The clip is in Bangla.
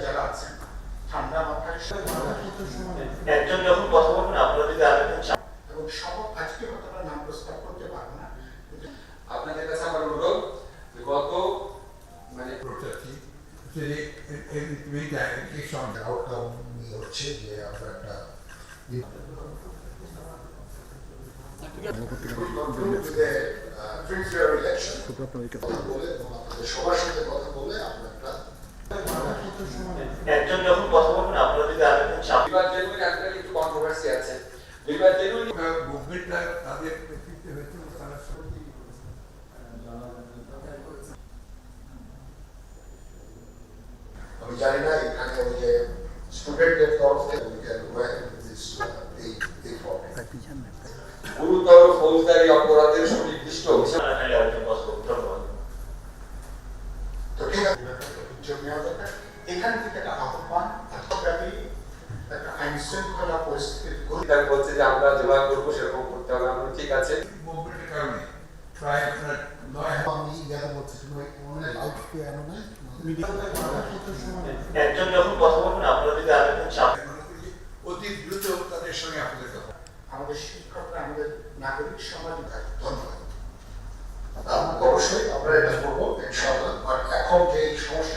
যারা আছেন ঠান্ডা মাথায় একজন যখন কথা বলবেন আপনারা যদি আরেকজন এবং সব আজকে হয়তো আমরা নাম প্রস্তাব করতে পারব না আপনাদের কাছে আমার অনুরোধ গত মানে হচ্ছে যে আমরা একটা বলে সবার সাথে কথা একজন যখন কথা বলবেন আপনারা যদি আরেকজন বিবাদ জেনুইন একটা একটু কন্ট্রোভার্সি আছে। বিবাদ জেনুইন মুভমেন্টটা তাদের নেতৃত্বে হয়েছে তারা সত্যি আমি জানি না এখানে ওই যে স্টুডেন্টদের তরফ থেকে we can work with this, uh, এই এই format. গুরুতর ফৌজদারি অপরাধের সুনির্দিষ্ট অভিযোগ। ধন্যবাদ তো ঠিক আছে এখান থেকে একটা আহ্বান রাষ্ট্রব্যাপী একটা আইন শৃঙ্খলা পরিস্থিতি গড়ে তার বলছে যে আমরা যেভাবে করব সেরকম করতে হবে। আমরা ঠিক আছে। মুভমেন্টের কারণে প্রায় আপনার নয় আমি ইয়াদের মধ্যে তুমি লাউড পিয়ানো না। একজন যখন কথা বলবেন আপনারা যদি আরেকজন চান করি যে অতি দ্রুত তাদের সঙ্গে আপনাদের কথা আমাদের শিক্ষকরা আমাদের নাগরিক সমাজ ধন্যবাদ। অবশ্যই আমরা এটা করব ইনশাআল্লাহ। এখন যে সমস্যা